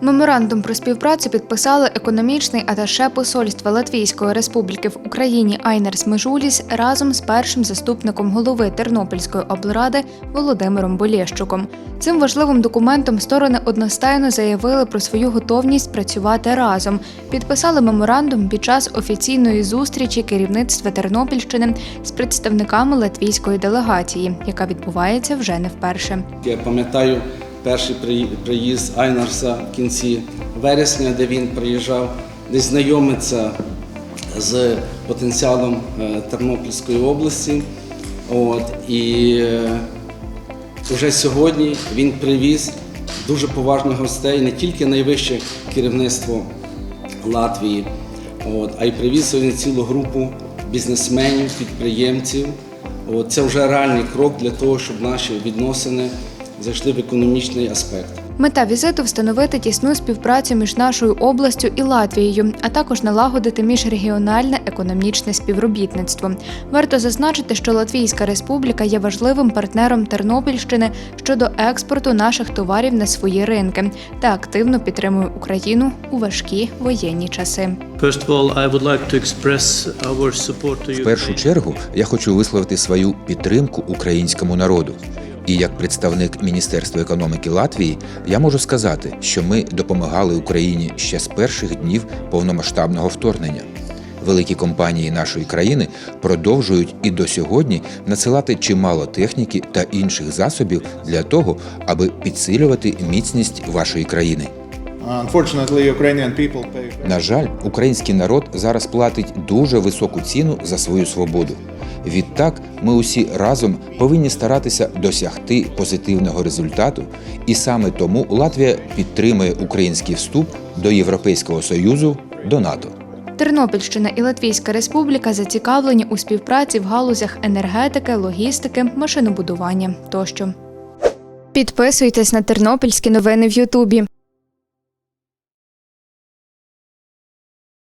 Меморандум про співпрацю підписали економічний аташе посольства Латвійської республіки в Україні Айнерс Межуліс разом з першим заступником голови Тернопільської облради Володимиром Болєщуком. Цим важливим документом сторони одностайно заявили про свою готовність працювати разом. Підписали меморандум під час офіційної зустрічі керівництва Тернопільщини з представниками латвійської делегації, яка відбувається вже не вперше. Я пам'ятаю перший приїзд Айнарса в кінці вересня, де він приїжджав, десь знайомиться з потенціалом е, Тернопільської області. От, і е, вже сьогодні він привіз дуже поважних гостей, не тільки найвище керівництво Латвії, от, а й привіз сьогодні цілу групу бізнесменів, підприємців. От, це вже реальний крок для того, щоб наші відносини зайшли в економічний аспект. Мета візиту встановити тісну співпрацю між нашою областю і Латвією, а також налагодити міжрегіональне економічне співробітництво. Варто зазначити, що Латвійська республіка є важливим партнером Тернопільщини щодо експорту наших товарів на свої ринки та активно підтримує Україну у важкі воєнні часи. В першу чергу я хочу висловити свою підтримку українському народу. І як представник Міністерства економіки Латвії, я можу сказати, що ми допомагали Україні ще з перших днів повномасштабного вторгнення. Великі компанії нашої країни продовжують і до сьогодні надсилати чимало техніки та інших засобів для того, аби підсилювати міцність вашої країни. На жаль, український народ зараз платить дуже високу ціну за свою свободу. Відтак, ми усі разом повинні старатися досягти позитивного результату, і саме тому Латвія підтримує український вступ до Європейського союзу до НАТО. Тернопільщина і Латвійська республіка зацікавлені у співпраці в галузях енергетики, логістики, машинобудування тощо. Підписуйтесь на тернопільські новини в Ютубі.